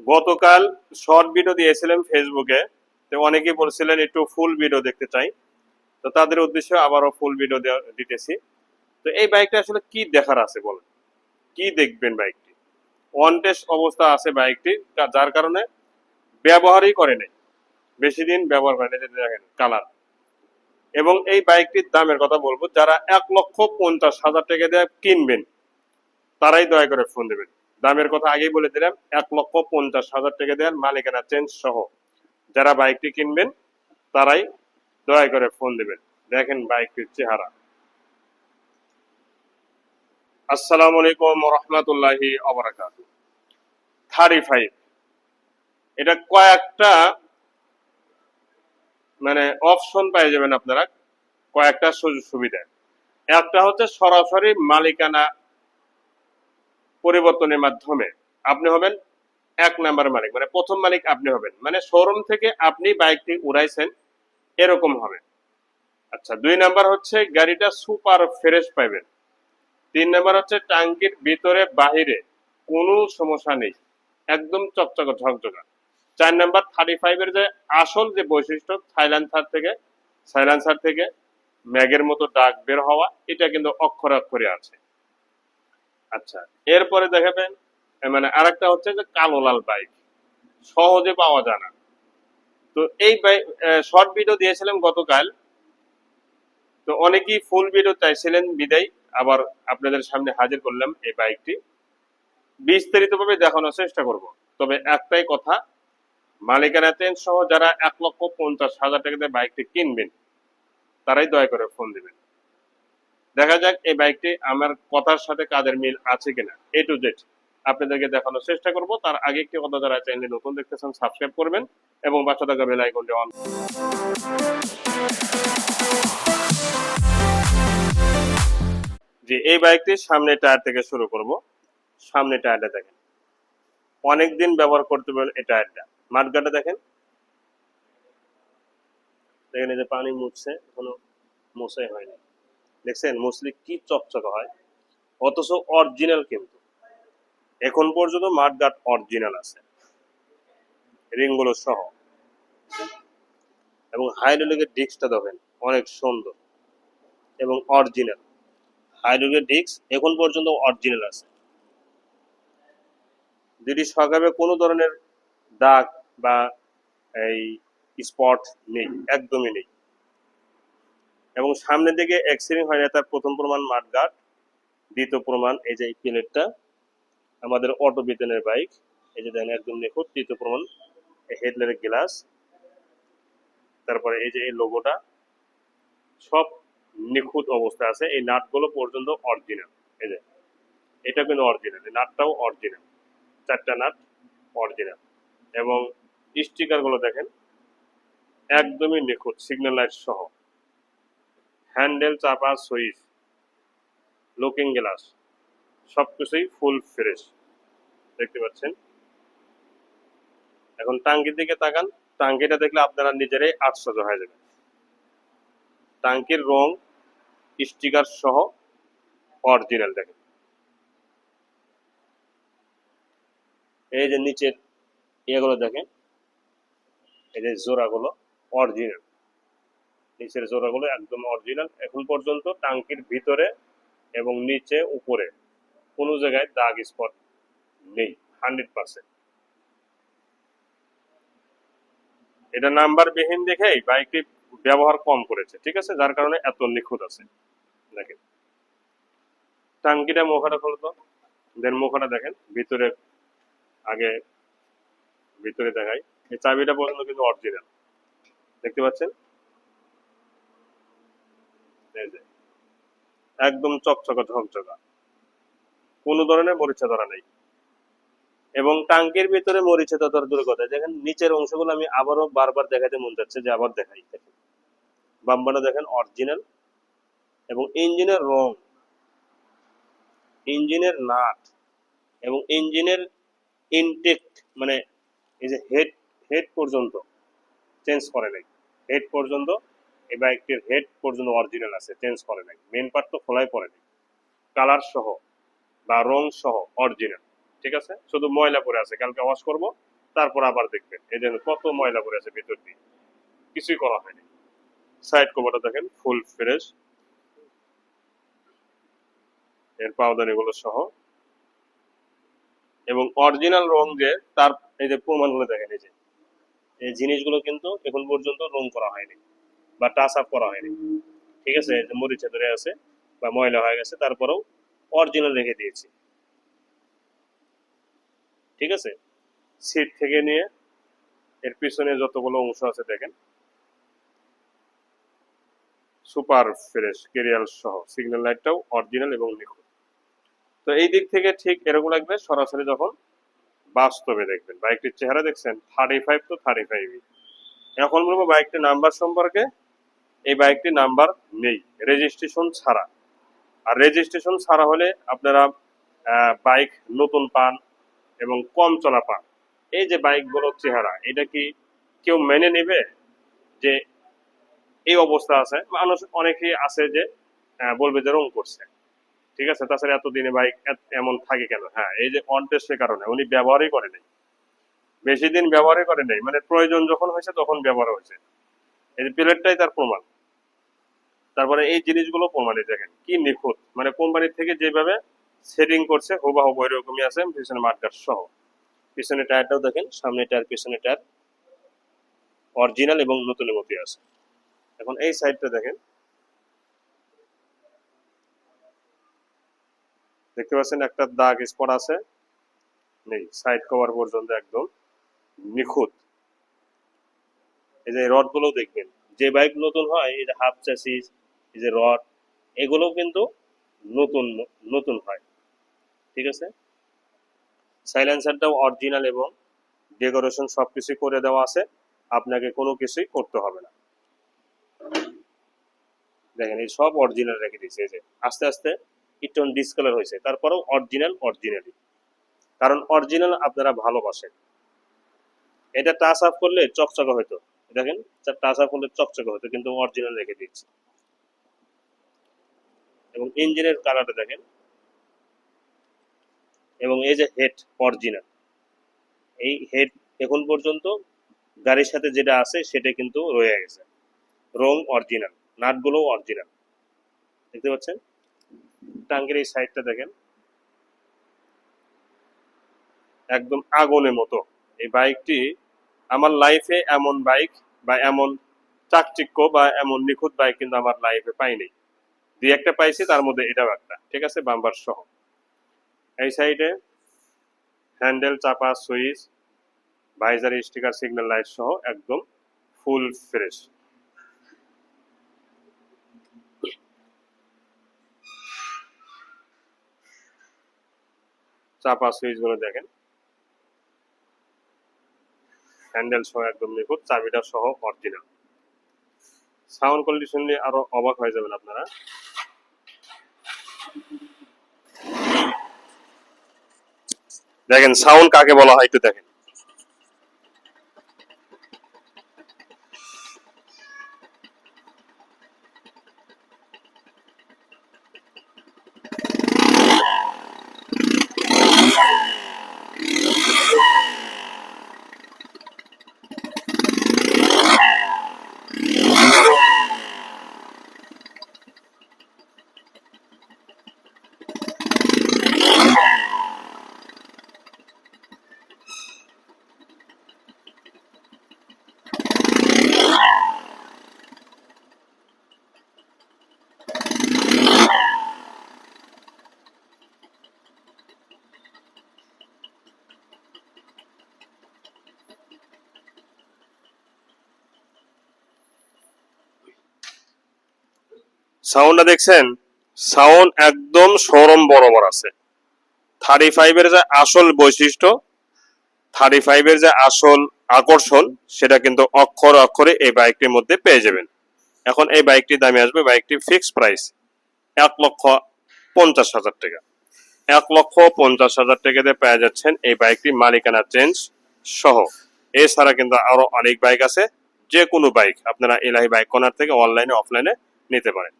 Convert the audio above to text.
গতকাল short video দিয়েছিলাম ফেসবুকে, তো অনেকেই বলছিলেন একটু ফুল ভিডিও দেখতে চাই। তো তাদের উদ্দেশ্যে আবারও ফুল ভিডিও দিতেছি। তো এই বাইকটা আসলে কি দেখার আছে বলেন? কি দেখবেন বাইকটি টেস্ট অবস্থা আছে বাইকটি যার কারণে ব্যবহারই করে নাই। বেশি দিন ব্যবহার করে নাই দেখেন কালার এবং এই বাইকটির দামের কথা বলব, যারা এক লক্ষ পঞ্চাশ হাজার টাকা দিয়ে কিনবেন, তারাই দয়া করে ফোন দেবেন। দামের কথা আগেই বলে দিলাম, এক লক্ষ পঞ্চাশ হাজার টাকা দেওয়ার মালিকানা চেঞ্জ সহ। যারা বাইকটি কিনবেন, তারাই দয়া করে ফোন দেবেন। দেখেন বাইকটির চেহারা। আসসালামু আলাইকুম রহমতুল্লাহি থার্টি ফাইভ এটা কয়েকটা মানে অপশন পেয়ে যাবেন আপনারা, কয়েকটা সুযোগ সুবিধা একটা হচ্ছে সরাসরি মালিকানা পরিবর্তনের মাধ্যমে আপনি হবেন এক নাম্বার মালিক। মানে প্রথম মালিক আপনি হবেন। মানে শোরুম থেকে আপনি বাইকটি উড়াইছেন, এরকম হবে। আচ্ছা দুই নাম্বার হচ্ছে গাড়িটা সুপার ফ্রেশ পাইবেন। তিন নাম্বার হচ্ছে টাঙ্কির ভিতরে, বাহিরে কোনো সমস্যা নেই। একদম চকচক, ঝকঝকা। চার নাম্বার থার্টি ফাইভের যে আসল যে বৈশিষ্ট্য সাইলেন্সার থেকে সাইলেন্সার থেকে ম্যাগের মতো ডাক বের হওয়া, এটা কিন্তু অক্ষরে অক্ষরে আছে। আচ্ছা এরপরে দেখাবেন মানে আরেকটা হচ্ছে যে কালো লাল বাইক সহজে পাওয়া যায় না। তো এই শর্ট ভিডিও দিয়েছিলাম গতকাল। তো অনেকেই ফুল ভিডিও চাইছিলেন বিদায়, আবার আপনাদের সামনে হাজির করলাম এই বাইকটি বিস্তারিতভাবে দেখানোর চেষ্টা করব। তবে একটাই কথা, মালিকানা চেঞ্জ সহ যারা এক লক্ষ পঞ্চাশ হাজার টাকা দিয়ে বাইকটি কিনবেন, তারাই দয়া করে ফোন দিবেন। দেখা যাক এই বাইকটি আমার কথার সাথে কাদের মিল আছে কিনা। এ টু জেড আপনাদেরকে দেখানোর চেষ্টা করব। তার আগে একটি কথা যারা চ্যানেলে নতুন দেখতেছেন সাবস্ক্রাইব করবেন এবং পাশে থাকা বেল আইকনটি অন এই বাইকটি সামনে টায়ার থেকে শুরু করব। সামনে টায়ারটা দেখেন। অনেক দিন ব্যবহার করতে পারেন এই টায়ারটা। মাঠগাটা দেখেন। দেখেন এই যে পানি মুছছে, কোনো মোছাই হয়নি। দেখছেন মুসলি কি চকচকে হয়? অথচ অরিজিনাল কিন্তু। এখন পর্যন্ত মাঠগাট অরিজিনাল আছে। রিংগুলো সহ। এবং হাইড্রোলিকের ডিস্কটা দেখেন, অনেক সুন্দর। এবং অরিজিনাল হাইড্রোলিকের ডিস্ক এখন পর্যন্ত অরিজিনাল আছে। যদি সকালে কোনো ধরনের দাগ বা এই স্পট নেই, একদমই নেই। এবং সামনের দিকে অ্যাক্সিডেন্ট হয় না, তার প্রথম প্রমাণ মাঠগাট দ্বিতীয় প্রমাণ এই যে প্লেটটা, আমাদের অটো বেতনের বাইক, এই যে দেখেন একদম নিখুঁত, তৃতীয় প্রমাণ হেডলাইটের গ্লাস, তারপরে এই যে এই লোগোটা সব নিখুঁত অবস্থায় আছে, এই নাটগুলো পর্যন্ত অরিজিনাল এই যে, এটা কিন্তু অরিজিনাল এই নাটটাও অরিজিনাল চারটা নাট অরিজিনাল এবং স্টিকারগুলো দেখেন, একদমই নিখুঁত সিগন্যাল লাইট সহ। হ্যান্ডেল, চাপা, সুইচ, লুকিং গ্লাস, সবকিছুই ফুল ফ্রেশ। দেখতে পাচ্ছেন? এখন টাঙ্কির দিকে তাকান। টাঙ্কিটা দেখলে আপনারা নিজেরাই আশ্চর্য হয়ে যাবেন। টাঙ্কির রং, স্টিকার সহ অরিজিনাল দেখেন। এই যে নিচের ইয়েগুলো দেখেন, এই যে জোড়াগুলো অরিজিনাল। নিচের জোড়াগুলো একদম অরিজিনাল এখন পর্যন্ত টাঙ্কির ভিতরে এবং নিচে উপরে কোনো জায়গায় দাগ স্পট নেই হান্ড্রেড পার্সেন্ট এটা নাম্বার বিহীন দেখেই বাইকটি ব্যবহার কম করেছে, ঠিক আছে? যার কারণে এত নিখুঁত আছে। দেখেন। টাঙ্কিটা মুখাটা খোলো তো দেন মুখাটা দেখেন। ভিতরে, আগে ভিতরে দেখাই। এই চাবিটা পর্যন্ত কিন্তু অরিজিনাল দেখতে পাচ্ছেন এই যে একদম চকচকা ঝকঝকা। কোনো ধরনের মরিচা ধরা নেই। এবং টাঙ্কির ভিতরে মরিচা ধরার দূরে কথা দেখেন, নিচের অংশগুলো আমি আবারও বারবার দেখাতে মন যাচ্ছে যে আবার দেখাই। দেখেন বাম্বাটা দেখেন অরিজিনাল এবং ইঞ্জিনের রং, ইঞ্জিনের নাট এবং ইঞ্জিনের ইনটেক মানে এই যে হেড হেড পর্যন্ত চেঞ্জ করে নাই। হেড পর্যন্ত এই বাইকটির হেড পর্যন্ত অরিজিনাল আছে চেঞ্জ করে নাই। মেন পার্ট তো খোলাই পড়ে নাই। কালার সহ বা রং সহ অরিজিনাল ঠিক আছে? শুধু ময়লা পড়ে আছে, কালকে ওয়াশ করব, তারপর আবার দেখবেন। এই যে কত ময়লা পড়ে আছে ভিতর দিয়ে। কিছুই করা হয়নি। সাইড কভারটা দেখেন ফুল ফ্রেশ এর পাউদানিগুলো সহ। এবং অরিজিনাল রং যে, তার এই যে প্রমাণগুলো দেখেন, এই যে। এই জিনিসগুলো কিন্তু এখন পর্যন্ত রং করা হয়নি। বা টাচ আপ করা হয়নি। ঠিক আছে? মরিচা ধরে আছে বা ময়লা হয়ে গেছে, তারপরেও অরিজিনাল রেখে দিয়েছি। ঠিক আছে? সিট থেকে নিয়ে এর পিছনে যতগুলো অংশ আছে দেখেন। সুপার ফ্রেশ কেরিয়াল সহ। সিগন্যাল লাইটটাও অরিজিনাল এবং নিখুঁত। তো এই দিক থেকে ঠিক এরকম লাগবে সরাসরি যখন বাস্তবে দেখবেন। বাইকটির চেহারা দেখছেন থার্টি ফাইভ তো থার্টি ফাইভ এখন বলব বাইকটির নাম্বার সম্পর্কে এই বাইকটির নাম্বার নেই রেজিস্ট্রেশন ছাড়া। আর রেজিস্ট্রেশন ছাড়া হলে আপনারা বাইক নতুন পান এবং কম চলা পান। এই যে বাইকগুলোর চেহারা, এটা কি কেউ মেনে নেবে যে এই অবস্থা আছে? মানুষ অনেকেই আছে যে বলবে যে রং করছে। ঠিক আছে? তাছাড়া এতদিনে বাইক এমন থাকে কেন? হ্যাঁ এই যে অন টেস্টের কারণে, উনি ব্যবহারই করে নাই। বেশি দিন ব্যবহারই করে নাই। মানে প্রয়োজন যখন হয়েছে তখন ব্যবহার হয়েছে। এই যে প্লেটটাই তার প্রমাণ। তারপরে এই জিনিসগুলো প্রমাণে দেখেন। কি নিখুঁত? মানে কোম্পানি থেকে যেভাবে সেটিং করছে হুবাহুব ওইরকমই আছে, পিছনে মার্কার সহ। পিছনে টায়ারটাও দেখেন, সামনে টায়ার, পিছনে টায়ার। অরিজিনাল এবং নতুনের মতোই আছে। এখন এই সাইডটা দেখেন। দেখতে পাচ্ছেন একটা দাগ স্পট আছে। নেই সাইড কভার পর্যন্ত একদম নিখুঁত। এই যে রডগুলো দেখবেন, যে বাইক নতুন হয়, এই যে হাফ চ্যাসিস এই যে রড, এগুলোও কিন্তু নতুন নতুন হয়। ঠিক আছে? সাইলেন্সারটাও অরিজিনাল এবং ডেকোরেশন সব সবকিছু করে দেওয়া আছে। আপনাকে কোনো কিছুই করতে হবে না। দেখেন, এই সব অরিজিনাল রেখে দিয়েছে। এই যে আস্তে আস্তে একটু ডিসকালার হয়েছে। তারপরেও অরিজিনাল অরিজিনালি কারণ অরিজিনাল আপনারা ভালোবাসেন। এটা টাচ আপ করলে চকচকে হতো দেখেন টাচ আপ করলে চকচকে হতো কিন্তু অরিজিনাল রেখে দিচ্ছে এবং ইঞ্জিনের কালারটা দেখেন। এবং এই যে হেড অরিজিনাল এই হেড এখন পর্যন্ত গাড়ির সাথে যেটা আছে সেটা কিন্তু রয়ে গেছে। রং অরিজিনাল নাটগুলো অরিজিনাল দেখতে পাচ্ছেন? টাঙ্গের এই সাইডটা দেখেন। একদম আগুনের মতো। এই বাইকটি আমার লাইফে এমন বাইক বা এমন চাকচিক্য বা এমন নিখুঁত বাইক কিন্তু আমার লাইফে পাইনি। দুই একটা পাইছি, তার মধ্যে এটাও একটা। ঠিক আছে? বাম্বার সহ। এই সাইডে হ্যান্ডেল, চাপা, switch visor sticker, signal, light সহ একদম ফুল ফ্রেশ। চাপা, সুইচগুলো দেখেন। হ্যান্ডেল সহ একদম নিখুঁত, চাবিটা সহ অরিজিনাল। সাউন্ড কন্ডিশন নিয়ে আরও অবাক হয়ে যাবেন আপনারা। দেখেন সাউন্ড কাকে বলা হয় একটু দেখেন। সাউন্ডটা দেখছেন? সাউন্ড একদম সরম বরাবর আছে। থার্টি ফাইভের যে আসল বৈশিষ্ট্য থার্টি ফাইভের যে আসল আকর্ষণ, সেটা কিন্তু অক্ষর অক্ষরে এই বাইকটির মধ্যে পেয়ে যাবেন। এখন এই বাইকটির দামে আসবে বাইকটি ফিক্স প্রাইস এক লক্ষ পঞ্চাশ হাজার টাকা। এক লক্ষ পঞ্চাশ হাজার টাকাতে পেয়ে যাচ্ছেন এই বাইকটি মালিকানা চেঞ্জ সহ। এছাড়া কিন্তু আরও অনেক বাইক আছে যে কোনো বাইক আপনারা এলাহি বাইক কর্নার থেকে অনলাইনে অফলাইনে নিতে পারেন।